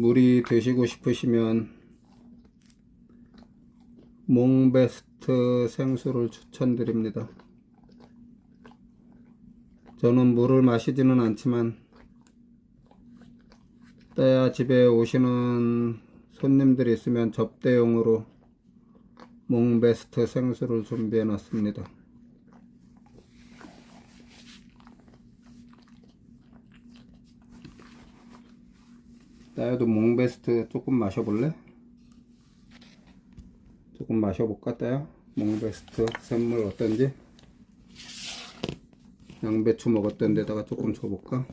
물이 드시고 싶으시면 몽베스트 생수를 추천드립니다. 저는 물을 마시지는 않지만 때야 집에 오시는 손님들이 있으면 접대용으로 몽베스트 생수를 준비해 놨습니다. 따야도 몽베스트 조금 마셔볼래? 조금 마셔볼까 따야? 몽베스트 샘물 어떤지? 양배추 먹었던 데다가 조금 줘볼까?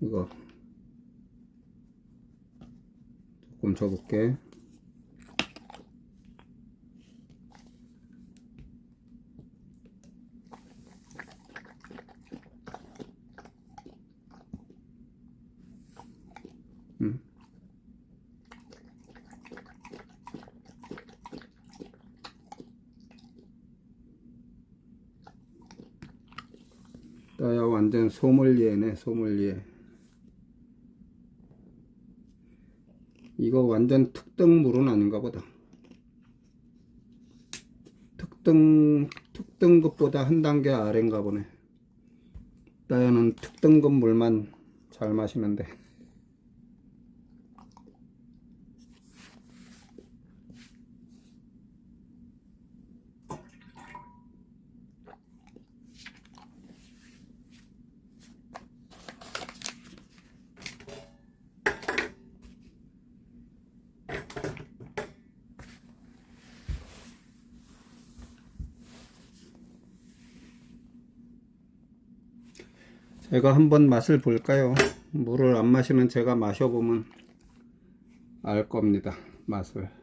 이거 조금 줘볼게 음. 따야 완전 소믈리에네 소믈리에. 이거 완전 특등물은 아닌가 보다. 특등 특등급보다 한 단계 아래인가 보네. 따야는 특등급 물만 잘 마시는데 제가 한번 맛을 볼까요? 물을 안 마시는 제가 마셔보면 알 겁니다. 맛을.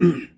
mm